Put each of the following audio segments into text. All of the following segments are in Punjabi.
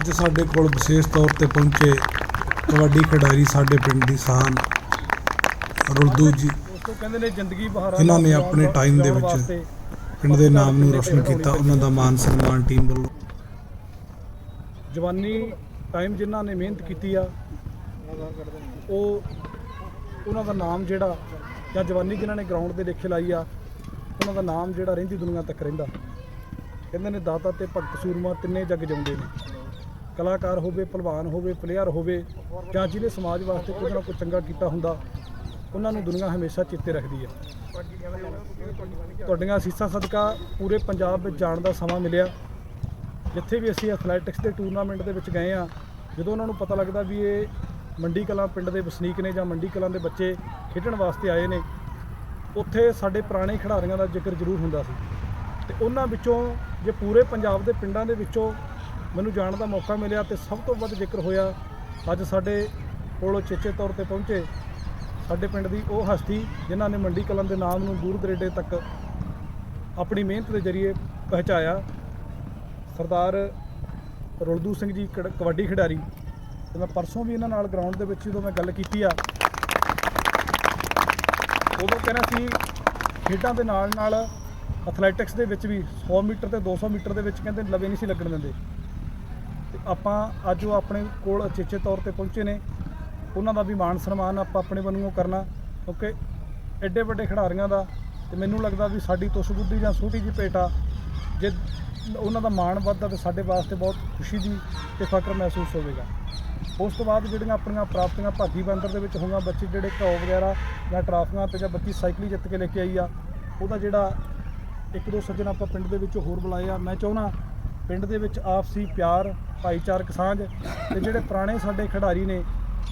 ਅੱਜ ਸਾਡੇ ਕੋਲ ਵਿਸ਼ੇਸ਼ ਤੌਰ ਤੇ ਪਹੁੰਚੇ ਕਬੱਡੀ ਖਿਡਾਰੀ ਸਾਡੇ ਪਿੰਡ ਦੀ ਸਾਨ ਰੁਲਦੂ ਜੀ। ਕਹਿੰਦੇ ਨੇ ਜ਼ਿੰਦਗੀ ਬਹਾਰਾਂ ਜਿਨ੍ਹਾਂ ਨੇ ਆਪਣੇ ਟਾਈਮ ਦੇ ਵਿੱਚ ਪਿੰਡ ਦੇ ਨਾਮ ਨੂੰ ਰੋਸ਼ਨ ਕੀਤਾ, ਉਹਨਾਂ ਦਾ ਮਾਨ ਸਨਮਾਨ ਟੀਮ ਵੱਲੋਂ। ਜਵਾਨੀ ਟਾਈਮ ਜਿਨ੍ਹਾਂ ਨੇ ਮਿਹਨਤ ਕੀਤੀ ਆ, ਉਹ ਉਹਨਾਂ ਦਾ ਨਾਮ ਜਿਹੜਾ, ਜਾਂ ਜਵਾਨੀ ਜਿਨ੍ਹਾਂ ਨੇ ਗਰਾਊਂਡ ਦੇ ਲੇਖੇ ਲਾਈ ਆ, ਉਹਨਾਂ ਦਾ ਨਾਮ ਜਿਹੜਾ ਰਹਿੰਦੀ ਦੁਨੀਆ ਤੱਕ ਰਹਿੰਦਾ। ਕਹਿੰਦੇ ਨੇ ਦਾਤਾ ਤੇ ਭਗਤ ਸੂਰਮਾ ਤਿੰਨੇ ਜੱਗ ਜਾਉਂਦੇ ਨੇ। ਕਲਾਕਾਰ ਹੋਵੇ, ਪਹਿਲਵਾਨ ਹੋਵੇ ਪਲੇਅਰ ਹੋਵੇ ਜਾਂ ਜਿਹਨੇ ਸਮਾਜ ਵਾਸਤੇ ਕੁਝ ਨਾ ਕੁਝ ਚੰਗਾ ਕੀਤਾ ਹੁੰਦਾ, ਉਹਨਾਂ ਨੂੰ ਦੁਨੀਆ ਹਮੇਸ਼ਾ ਚਿੱਤੇ ਰੱਖਦੀ ਹੈ। ਤੁਹਾਡੀਆਂ ਅਸੀਸਾਂ ਸਦਕਾ ਪੂਰੇ ਪੰਜਾਬ ਵਿੱਚ ਜਾਣ ਦਾ ਸਮਾਂ ਮਿਲਿਆ। ਜਿੱਥੇ ਵੀ ਅਸੀਂ ਐਥਲੈਟਿਕਸ ਦੇ ਟੂਰਨਾਮੈਂਟ ਦੇ ਵਿੱਚ ਗਏ ਆ ਜਦੋਂ ਉਹਨਾਂ ਨੂੰ ਪਤਾ ਲੱਗਦਾ ਵੀ ਇਹ ਮੰਡੀ ਕਲਾਂ ਪਿੰਡ ਦੇ ਵਸਨੀਕ ਨੇ ਜਾਂ ਮੰਡੀ ਕਲਾਂ ਦੇ ਬੱਚੇ ਖੇਡਣ ਵਾਸਤੇ ਆਏ ਨੇ, ਉੱਥੇ ਸਾਡੇ ਪੁਰਾਣੇ ਖਿਡਾਰੀਆਂ ਦਾ ਜ਼ਿਕਰ ਜ਼ਰੂਰ ਹੁੰਦਾ ਸੀ। ਤੇ ਉਹਨਾਂ ਵਿੱਚੋਂ ਜੇ ਪੂਰੇ ਪੰਜਾਬ ਦੇ ਪਿੰਡਾਂ ਦੇ ਵਿੱਚੋਂ ਮੈਨੂੰ ਜਾਣ ਦਾ ਮੌਕਾ ਮਿਲਿਆ ਤੇ ਸਭ ਤੋਂ ਵੱਧ ਜ਼ਿਕਰ ਹੋਇਆ ਅੱਜ ਸਾਡੇ ਕੋਲ ਚੇਚੇ ਤੌਰ ਤੇ ਪਹੁੰਚੇ। ਸਾਡੇ ਪਿੰਡ ਦੀ ਉਹ ਹਸਤੀ ਜਿਨ੍ਹਾਂ ਨੇ ਮੰਡੀ ਕਲਮ ਦੇ ਨਾਮ ਨੂੰ ਦੂਰ ਦਰੇਡੇ ਤੱਕ ਆਪਣੀ ਮਿਹਨਤ ਦੇ ਜ਼ਰੀਏ ਪਹੁੰਚਾਇਆ। ਸਰਦਾਰ ਰੁਲਦੂ ਸਿੰਘ ਜੀ ਕੜ- ਕਬੱਡੀ ਖਿਡਾਰੀ। ਤੇ ਮੈਂ ਪਰਸੋਂ ਵੀ ਇਹਨਾਂ ਨਾਲ ਗਰਾਊਂਡ ਦੇ ਵਿੱਚ ਜਦੋਂ ਮੈਂ ਗੱਲ ਕੀਤੀ ਆ, ਉਦੋਂ ਕਹਿੰਦਾ ਸੀ, ਖੇਡਾਂ ਦੇ ਨਾਲ ਨਾਲ ਐਥਲੈਟਿਕਸ ਦੇ ਵਿੱਚ ਵੀ 100 ਮੀਟਰ ਤੇ 200 ਮੀਟਰ ਦੇ ਵਿੱਚ ਕਹਿੰਦੇ ਲਵੇ ਨਹੀਂ ਸੀ ਲੱਗਣ ਦਿੰਦੇ। ਆਪਾਂ ਅੱਜ ਉਹ ਆਪਣੇ ਕੋਲ ਅਚੇਚੇ ਤੌਰ ਤੇ ਪਹੁੰਚੇ ਨੇ। ਉਹਨਾਂ ਦਾ ਵੀ ਮਾਣ ਸਨਮਾਨ ਆਪਾਂ ਆਪਣੇ ਵੱਲੋਂ ਕਰਨਾ। ਕਿਉਂਕਿ ਐਡੇ ਵੱਡੇ ਖਿਡਾਰੀਆਂ ਦਾ ਤੇ ਮੈਨੂੰ ਲੱਗਦਾ ਵੀ ਸਾਡੀ ਤੁਸ ਬੁੱਧੀ ਜਾਂ ਛੋਟੀ ਜਿਹੀ ਪੇਟਾ ਜੇ ਉਹਨਾਂ ਦਾ ਮਾਣ ਵੱਧਦਾ ਤੇ ਸਾਡੇ ਵਾਸਤੇ ਬਹੁਤ ਖੁਸ਼ੀ ਦੀ ਤੇ ਫਖਰ ਮਹਿਸੂਸ ਹੋਵੇਗਾ। ਉਸ ਤੋਂ ਬਾਅਦ ਜਿਹੜੀਆਂ ਆਪਣੀਆਂ ਪ੍ਰਾਪਤੀਆਂ ਭਾਗੀ ਬੰਦਰ ਦੇ ਵਿੱਚ ਹੋਈਆਂ, ਬੱਚੇ ਜਿਹੜੇ ਘਾਉ ਵਗੈਰਾ ਜਾਂ ਟਰਾਫੀਆਂ ਤੇ ਜਾਂ ਬੱਚੀ ਸਾਈਕਲੀ ਜਿੱਤ ਕੇ ਲੈ ਕੇ ਆਈ ਆ, ਉਹਦਾ ਜਿਹੜਾ ਇੱਕ ਦੋ ਸੱਜਣ ਆਪਾਂ ਪਿੰਡ ਦੇ ਵਿੱਚ ਹੋਰ ਬੁਲਾਏ ਆ। ਮੈਂ ਚਾਹੁੰਦਾ ਪਿੰਡ ਦੇ ਵਿੱਚ ਆਪਸੀ ਪਿਆਰ, ਭਾਈਚਾਰਕ ਸਾਂਝ ਤੇ ਜਿਹੜੇ ਪੁਰਾਣੇ ਸਾਡੇ ਖਿਡਾਰੀ ਨੇ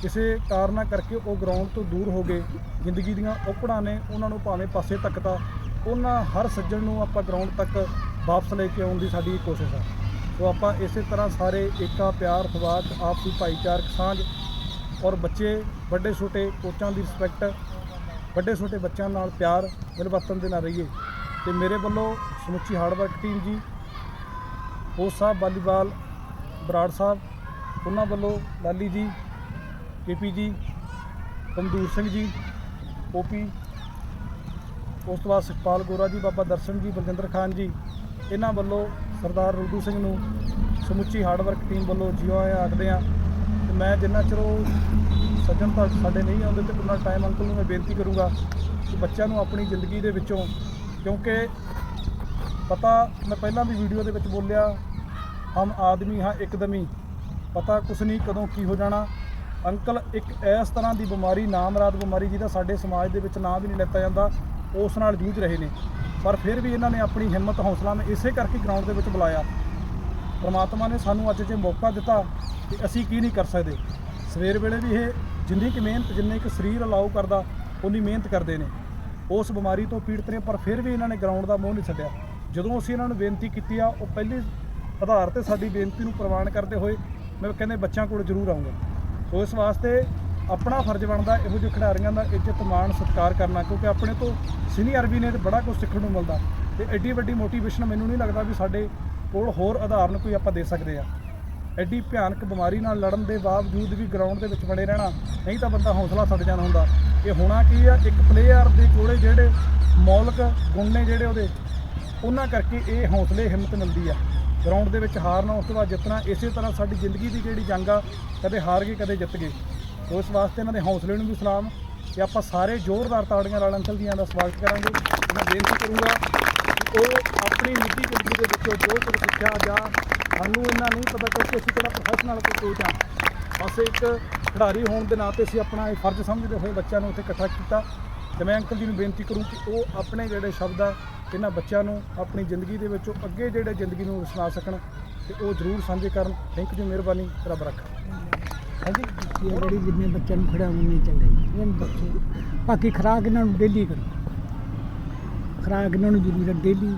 ਕਿਸੇ ਕਾਰਨਾ ਕਰਕੇ ਉਹ ਗਰਾਊਂਡ ਤੋਂ ਦੂਰ ਹੋ ਗਏ। ਜ਼ਿੰਦਗੀ ਦੀਆਂ ਔਕੜਾਂ ਨੇ ਉਹਨਾਂ ਨੂੰ ਭਾਵੇਂ ਪਾਸੇ ਤੱਕਤਾ, ਉਹਨਾਂ ਹਰ ਸੱਜਣ ਨੂੰ ਆਪਾਂ ਗਰਾਊਂਡ ਤੱਕ ਵਾਪਸ ਲੈ ਕੇ ਆਉਣ ਦੀ ਸਾਡੀ ਕੋਸ਼ਿਸ਼ ਆ। ਸੋ ਆਪਾਂ ਇਸੇ ਤਰ੍ਹਾਂ ਸਾਰੇ ਏਕਾ, ਪਿਆਰ ਸਵਾਦ ਆਪਸੀ ਭਾਈਚਾਰਕ ਸਾਂਝ ਔਰ ਬੱਚੇ, ਵੱਡੇ ਛੋਟੇ ਕੋਚਾਂ ਦੀ ਰਿਸਪੈਕਟ ਵੱਡੇ ਛੋਟੇ ਬੱਚਿਆਂ ਨਾਲ ਪਿਆਰ ਮਿਲਵਰਤਨ ਦੇ ਨਾਲ ਰਹੀਏ। ਤੇ ਮੇਰੇ ਵੱਲੋਂ ਸਮੁੱਚੀ hard work team ji coach sahib, volleyball Brar sahib, ਉਹਨਾਂ ਵੱਲੋਂ ਲਾਲੀ ਜੀ, ਕੇਪੀ ਜੀ ਕਮਦੂਰ ਸਿੰਘ ਜੀ ਓਪੀ ਉਸ ਤੋਂ ਬਾਅਦ ਸੁਖਪਾਲ ਗੋਰਾ ਜੀ, ਬਾਬਾ ਦਰਸ਼ਨ ਜੀ, ਬਲਜਿੰਦਰ ਖਾਨ ਜੀ, ਇਹਨਾਂ ਵੱਲੋਂ ਸਰਦਾਰ ਰੁਲਦੂ ਸਿੰਘ ਨੂੰ ਸਮੁੱਚੀ ਹਾਰਡਵਰਕ ਟੀਮ ਵੱਲੋਂ ਜਿਉਂ ਆਇਆ ਆਖਦੇ ਆ ਤੇ ਮੈਂ ਜਿੰਨਾ ਚਿਰ ਉਹ ਸੱਜਣ ਤਾਂ ਸਾਡੇ ਨਹੀਂ ਆਉਂਦੇ ਤੇ ਉਹਨਾਂ ਟਾਈਮ ਅੰਕਲ ਨੂੰ ਮੈਂ ਬੇਨਤੀ ਕਰੂੰਗਾ ਕਿ ਬੱਚਿਆਂ ਨੂੰ ਆਪਣੀ ਜ਼ਿੰਦਗੀ ਦੇ ਵਿੱਚੋਂ ਕਿਉਂਕਿ ਪਤਾ, ਮੈਂ ਪਹਿਲਾਂ ਵੀ ਵੀਡੀਓ ਦੇ ਵਿੱਚ ਬੋਲਿਆ ਹਮ ਆਦਮੀ ਹਾਂ ਇੱਕਦਮੀ। ਪਤਾ ਕੁਛ ਨਹੀਂ ਕਦੋਂ ਕੀ ਹੋ ਜਾਣਾ। ਅੰਕਲ, ਇੱਕ ਇਸ ਤਰ੍ਹਾਂ ਦੀ ਬਿਮਾਰੀ ਨਾਮਰਾਦ ਬਿਮਾਰੀ ਜਿਹਦਾ ਸਾਡੇ ਸਮਾਜ ਦੇ ਵਿੱਚ ਨਾਂ ਵੀ ਨਹੀਂ ਲੈਤਾ ਜਾਂਦਾ, ਉਸ ਨਾਲ ਜੂਝ ਰਹੇ ਨੇ। ਪਰ ਫਿਰ ਵੀ ਇਹਨਾਂ ਨੇ ਆਪਣੀ ਹਿੰਮਤ, ਹੌਸਲਾ ਨੇ ਇਸੇ ਕਰਕੇ ਗਰਾਊਂਡ ਦੇ ਵਿੱਚ ਬੁਲਾਇਆ। ਪਰਮਾਤਮਾ ਨੇ ਸਾਨੂੰ ਅੱਜ ਜੇ ਮੌਕਾ ਦਿੱਤਾ ਕਿ ਅਸੀਂ ਕੀ ਨਹੀਂ ਕਰ ਸਕਦੇ। ਸਵੇਰ ਵੇਲੇ ਵੀ ਇਹ ਜਿੰਨੀ ਕਿ ਮਿਹਨਤ, ਜਿੰਨੇ ਕਿ ਸਰੀਰ ਅਲਾਉ ਕਰਦਾ ਉਨੀ ਮਿਹਨਤ ਕਰਦੇ ਨੇ। ਉਸ ਬਿਮਾਰੀ ਤੋਂ ਪੀੜਤ ਨੇ, ਪਰ ਫਿਰ ਵੀ ਇਹਨਾਂ ਨੇ ਗਰਾਊਂਡ ਦਾ ਮੋਹ ਨਹੀਂ ਛੱਡਿਆ। ਜਦੋਂ ਅਸੀਂ ਇਹਨਾਂ ਨੂੰ ਬੇਨਤੀ ਕੀਤੀ ਆ, ਉਹ ਪਹਿਲੀ ਆਧਾਰ ਤੇ ਸਾਡੀ ਬੇਨਤੀ ਨੂੰ ਪ੍ਰਵਾਨ ਕਰਦੇ ਹੋਏ ਮੈਂ ਕਹਿੰਦੇ ਬੱਚਿਆਂ ਕੋਲ ਜ਼ਰੂਰ ਆਉਂਗਾ ਸੋ ਇਸ ਵਾਸਤੇ ਆਪਣਾ ਫਰਜ਼ ਬਣਦਾ ਇਹੋ ਜਿਹੇ ਖਿਡਾਰੀਆਂ ਦਾ ਇੱਜ਼ਤ, ਮਾਣ, ਸਤਿਕਾਰ ਕਰਨਾ, ਕਿਉਂਕਿ ਆਪਣੇ ਤੋਂ ਸੀਨੀਅਰ ਵੀ ਨੇ ਤੇ ਬੜਾ ਕੁਝ ਸਿੱਖਣ ਨੂੰ ਮਿਲਦਾ। ਤੇ ਐਡੀ ਵੱਡੀ ਮੋਟੀਵੇਸ਼ਨ ਮੈਨੂੰ ਨਹੀਂ ਲੱਗਦਾ ਵੀ ਸਾਡੇ ਕੋਲ ਹੋਰ ਆਧਾਰਨ ਕੋਈ ਆਪਾਂ ਦੇ ਸਕਦੇ ਆ। ਐਡੀ ਭਿਆਨਕ ਬਿਮਾਰੀ ਨਾਲ ਲੜਨ ਦੇ ਬਾਵਜੂਦ ਵੀ ਗਰਾਊਂਡ ਦੇ ਵਿੱਚ ਬਣੇ ਰਹਿਣਾ, ਨਹੀਂ ਤਾਂ ਬੰਦਾ ਹੌਸਲਾ ਛੱਡ ਜਾਣਾ ਹੁੰਦਾ। ਇਹ ਹੋਣਾ ਕੀ ਆ? ਇੱਕ ਪਲੇਅਰ ਦੇ ਕੋਲੇ ਜਿਹੜੇ ਮੌਲਿਕ ਗੁਣ ਨੇ ਜਿਹੜੇ ਉਹਦੇ, ਉਹਨਾਂ ਕਰਕੇ ਇਹ ਹੌਸਲੇ, ਹਿੰਮਤ ਮਿਲਦੀ ਆ। ਗਰਾਊਂਡ ਦੇ ਵਿੱਚ ਹਾਰਨਾ ਉਸ ਤੋਂ ਬਾਅਦ ਜਿੱਤਣਾ, ਇਸੇ ਤਰ੍ਹਾਂ ਸਾਡੀ ਜ਼ਿੰਦਗੀ ਦੀ ਜਿਹੜੀ ਜੰਗ ਆ, ਕਦੇ ਹਾਰ ਗਏ, ਕਦੇ ਜਿੱਤ ਗਏ। ਉਸ ਵਾਸਤੇ ਇਹਨਾਂ ਦੇ ਹੌਸਲੇ ਨੂੰ ਵੀ ਸਲਾਮ। ਤੇ ਆਪਾਂ ਸਾਰੇ ਜ਼ੋਰਦਾਰ ਤਾੜੀਆਂ ਨਾਲ ਅੰਕਲ ਜੀਆਂ ਦਾ ਸਵਾਗਤ ਕਰਾਂਗੇ। ਤੇ ਮੈਂ ਬੇਨਤੀ ਕਰੂੰਗਾ ਕਿ ਉਹ ਆਪਣੀ ਨਿੱਜੀ ਜ਼ਿੰਦਗੀ ਦੇ ਵਿੱਚੋਂ ਜੋ ਕੁਝ ਸਿੱਖਿਆ ਜਾਂ ਸਾਨੂੰ ਇਹਨਾਂ ਨਹੀਂ ਪਤਾ ਕਿਉਂਕਿ ਅਸੀਂ ਕਿਹੜਾ ਪ੍ਰੋਫੈਸ਼ਨਲ ਕੋਚ ਆ। ਬਸ ਇੱਕ ਖਿਡਾਰੀ ਹੋਣ ਦੇ ਨਾਤੇ ਅਸੀਂ ਆਪਣਾ ਇਹ ਫਰਜ਼ ਸਮਝਦੇ ਹੋਏ ਬੱਚਿਆਂ ਨੂੰ ਇੱਥੇ ਇਕੱਠਾ ਕੀਤਾ। ਤੇ ਮੈਂ ਅੰਕਲ ਜੀ ਨੂੰ ਬੇਨਤੀ ਕਰੂੰ ਕਿ ਉਹ ਆਪਣੇ ਜਿਹੜੇ ਸ਼ਬਦ ਆ, ਇਹਨਾਂ ਬੱਚਿਆਂ ਨੂੰ ਆਪਣੀ ਜ਼ਿੰਦਗੀ ਦੇ ਵਿੱਚੋਂ ਅੱਗੇ ਜਿਹੜੇ ਜ਼ਿੰਦਗੀ ਨੂੰ ਸੁਣਾ ਸਕਣ ਤੇ ਉਹ ਜ਼ਰੂਰ ਸਾਂਝੇ ਕਰਨ। ਥੈਂਕ ਯੂ, ਮਿਹਰਬਾਨੀ, ਰੱਬ ਰੱਖਾ। ਹਾਂਜੀ ਇਹ ਜਿਹੜੀ ਜਿੰਨੇ ਬੱਚਿਆਂ ਨੂੰ ਖੜਾਉਣ ਨਹੀਂ ਚਾਹੀਦਾ, ਇਹ ਬੱਚੇ। ਬਾਕੀ ਖੁਰਾਕ ਇਹਨਾਂ ਨੂੰ ਡੇਲੀ ਕਰੋ। ਖੁਰਾਕ ਇਹਨਾਂ ਨੂੰ ਜ਼ਰੂਰ ਹੈ ਡੇਲੀ।